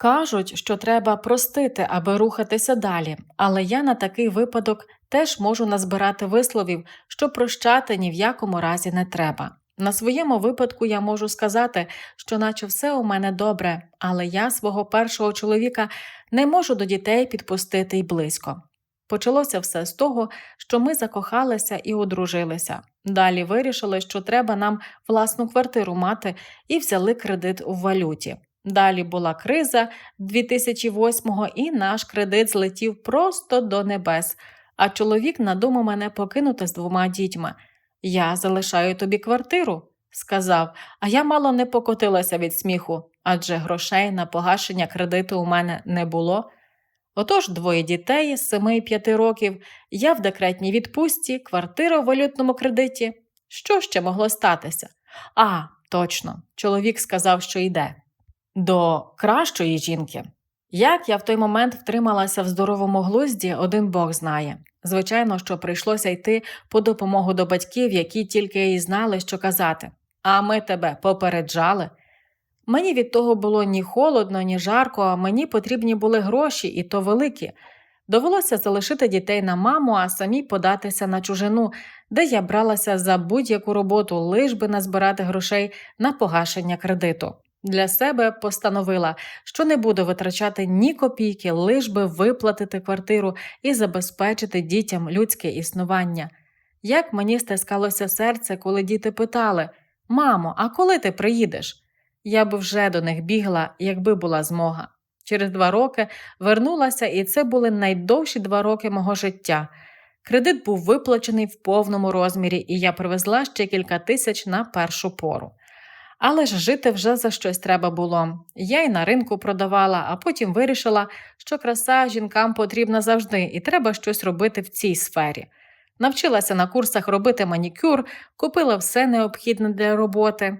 Кажуть, що треба простити, аби рухатися далі, але я на такий випадок теж можу назбирати висловів, що прощати ні в якому разі не треба. На своєму випадку я можу сказати, що наче все у мене добре, але я свого першого чоловіка не можу до дітей підпустити й близько. Почалося все з того, що ми закохалися і одружилися. Далі вирішили, що треба нам власну квартиру мати, і взяли кредит у валюті. Далі була криза 2008-го, і наш кредит злетів просто до небес. А чоловік надумав мене покинути з двома дітьми. Я залишаю тобі квартиру, сказав, а я мало не покотилася від сміху, адже грошей на погашення кредиту у мене не було. Отож, двоє дітей з 7 і 5 років, я в декретній відпустці, квартира у валютному кредиті. Що ще могло статися? А, точно, чоловік сказав, що йде. До кращої жінки. Як я в той момент втрималася в здоровому глузді, один Бог знає. Звичайно, що прийшлося йти по допомогу до батьків, які тільки і знали, що казати. А ми тебе попереджали. Мені від того було ні холодно, ні жарко, а мені потрібні були гроші, і то великі. Довелося залишити дітей на маму, а самі податися на чужину, де я бралася за будь-яку роботу, лиш би назбирати грошей на погашення кредиту. Для себе постановила, що не буду витрачати ні копійки, лиш би виплатити квартиру і забезпечити дітям людське існування. Як мені стискалося серце, коли діти питали Мамо, а коли ти приїдеш? Я б вже до них бігла, якби була змога. Через два роки вернулася, і це були найдовші два роки мого життя. Кредит був виплачений в повному розмірі, і я привезла ще кілька тисяч на першу пору. Але ж жити вже за щось треба було. Я й на ринку продавала, а потім вирішила, що краса жінкам потрібна завжди, і треба щось робити в цій сфері. Навчилася на курсах робити манікюр, купила все необхідне для роботи.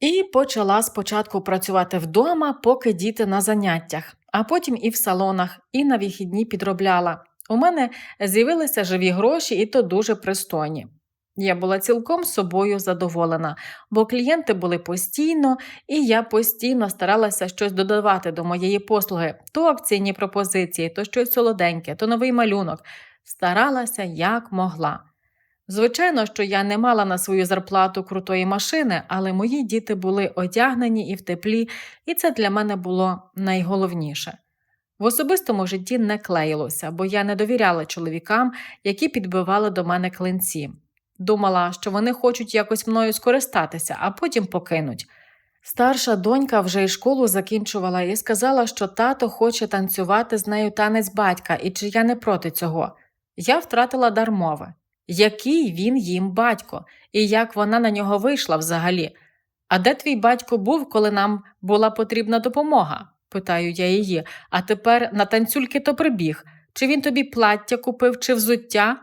І почала спочатку працювати вдома, поки діти на заняттях, а потім і в салонах, і на вихідні підробляла. У мене з'явилися живі гроші, і то дуже пристойні. Я була цілком собою задоволена, бо клієнти були постійно, і я постійно старалася щось додавати до моєї послуги то акційні пропозиції, то щось солоденьке, то новий малюнок. Старалася як могла. Звичайно, що я не мала на свою зарплату крутої машини, але мої діти були одягнені і в теплі, і це для мене було найголовніше. В особистому житті не клеїлося, бо я не довіряла чоловікам, які підбивали до мене клинці. Думала, що вони хочуть якось мною скористатися, а потім покинуть. Старша донька вже й школу закінчувала і сказала, що тато хоче танцювати з нею танець батька, і чи я не проти цього. Я втратила дар мови. Який він їм батько, і як вона на нього вийшла взагалі? А де твій батько був, коли нам була потрібна допомога? питаю я її, а тепер на танцюльки то прибіг. Чи він тобі плаття купив, чи взуття?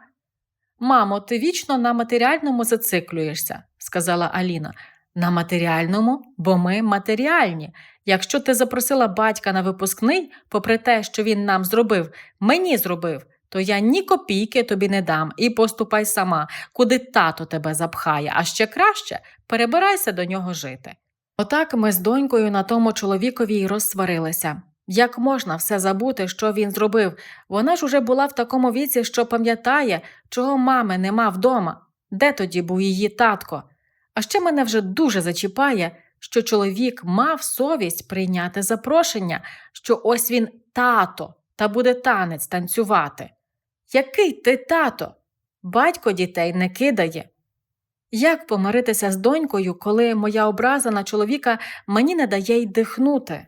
Мамо, ти вічно на матеріальному зациклюєшся, сказала Аліна. На матеріальному, бо ми матеріальні. Якщо ти запросила батька на випускний, попри те, що він нам зробив, мені зробив, то я ні копійки тобі не дам і поступай сама, куди тато тебе запхає, а ще краще перебирайся до нього жити. Отак ми з донькою на тому чоловікові й розсварилися. Як можна все забути, що він зробив? Вона ж уже була в такому віці, що пам'ятає, чого мами нема вдома. Де тоді був її татко? А ще мене вже дуже зачіпає, що чоловік мав совість прийняти запрошення, що ось він тато та буде танець танцювати. Який ти тато? Батько дітей не кидає. Як помиритися з донькою, коли моя образа на чоловіка мені не дає й дихнути?